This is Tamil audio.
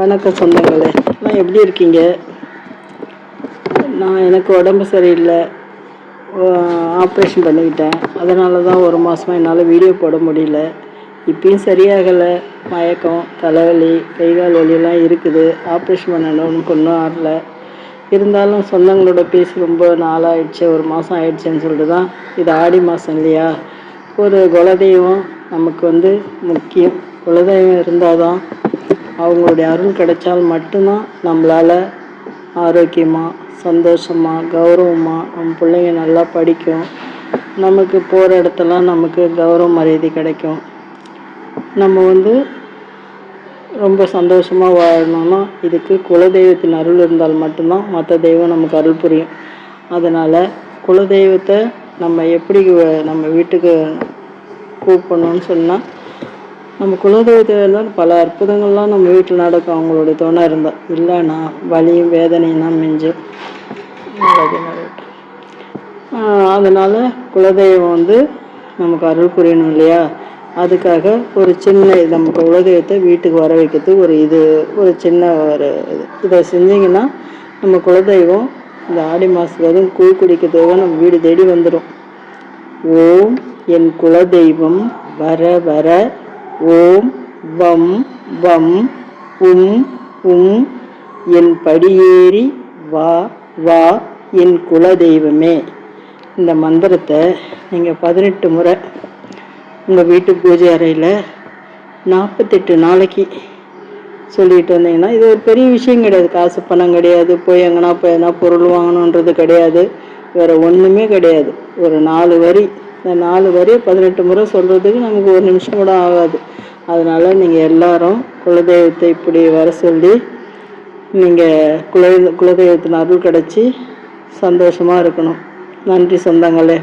வணக்கம் சொந்தங்களே. நான் எப்படி இருக்கீங்க? நான் எனக்கு உடம்பு சரியில்லை. ஆப்ரேஷன் பண்ணிக்கிட்டேன். அதனால தான் ஒரு மாதமாக என்னால் வீடியோ போட முடியல. இப்பயும் சரியாகலை. மயக்கம் தலைவலி கை கால் வலியெல்லாம் இருக்குது. ஆப்ரேஷன் பண்ணணும்னு ஒன்றும் ஆடல இருந்தாலும் சொந்தங்களோட பேசி ரொம்ப நாளாகிடுச்சு ஒரு மாதம் ஆயிடுச்சுன்னு சொல்லிட்டு தான் இது ஆடி மாதம் இல்லையா? ஒரு குலதெய்வம் நமக்கு வந்து முக்கியம். குலதெய்வம் இருந்தால் தான் அவங்களுடைய அருள் கிடைச்சால் மட்டும்தான் நம்மளால் ஆரோக்கியமாக சந்தோஷமாக கௌரவமாக நம்ம பிள்ளைங்க நல்லா படிக்கும். நமக்கு போகிற இடத்தெல்லாம் நமக்கு கௌரவ மரியாதை கிடைக்கும். நம்ம வந்து ரொம்ப சந்தோஷமாக வாழணும்னா இதுக்கு குலதெய்வத்தின் அருள் இருந்தால் மட்டும்தான் மற்ற தெய்வம் நமக்கு அருள் புரியும். அதனால் குலதெய்வத்தை நம்ம எப்படி நம்ம வீட்டுக்கு கூப்பிடணும்னு சொன்னால் நம்ம குலதெய்வத்தில் பல அற்புதங்கள்லாம் நம்ம வீட்டில் நடக்கும். அவங்களுடைய துணை இருந்தால் இல்லைன்னா வலியும் வேதனையும் தான் மிஞ்சும். அதனால குலதெய்வம் வந்து நமக்கு அருள் புரியணும் இல்லையா? அதுக்காக ஒரு சின்ன இது நம்ம குலதெய்வத்தை வீட்டுக்கு வர வைக்கிறதுக்கு ஒரு இது ஒரு சின்ன ஒரு இது. இதை செஞ்சிங்கன்னா நம்ம குலதெய்வம் இந்த ஆடி மாதத்துல கூழ் குடிக்கிறதுக்காக நம்ம வீடு தேடி வந்துடும் ஓம் என் குலதெய்வம் வர வர ஓம் வம் வம் உம் உம் என் படியேறி வா வா என் குலதெய்வமே. இந்த மந்திரத்தை நீங்கள் பதினெட்டு முறை உங்கள் வீட்டு பூஜை அறையில் நாற்பத்தெட்டு நாளைக்கு சொல்லிட்டு வந்தீங்கன்னா இது ஒரு பெரிய விஷயம் கிடையாது. காசு பணம் கிடையாது. போய் எங்கன்னா போய் எதனா பொருள் வாங்கணுன்றது கிடையாது. வேறு ஒன்றுமே கிடையாது. ஒரு நாலு வரி இந்த நாலு வரி பதினெட்டு முறை சொல்கிறதுக்கு நமக்கு ஒரு நிமிஷம் கூட ஆகாது. அதனால் நீங்கள் எல்லாரும் குலதெய்வத்தை இப்படி வர சொல்லி நீங்கள் குல குலதெய்வத்தின் அருள் கிடச்சி சந்தோஷமாக இருக்கணும். நன்றி சொந்தங்களே.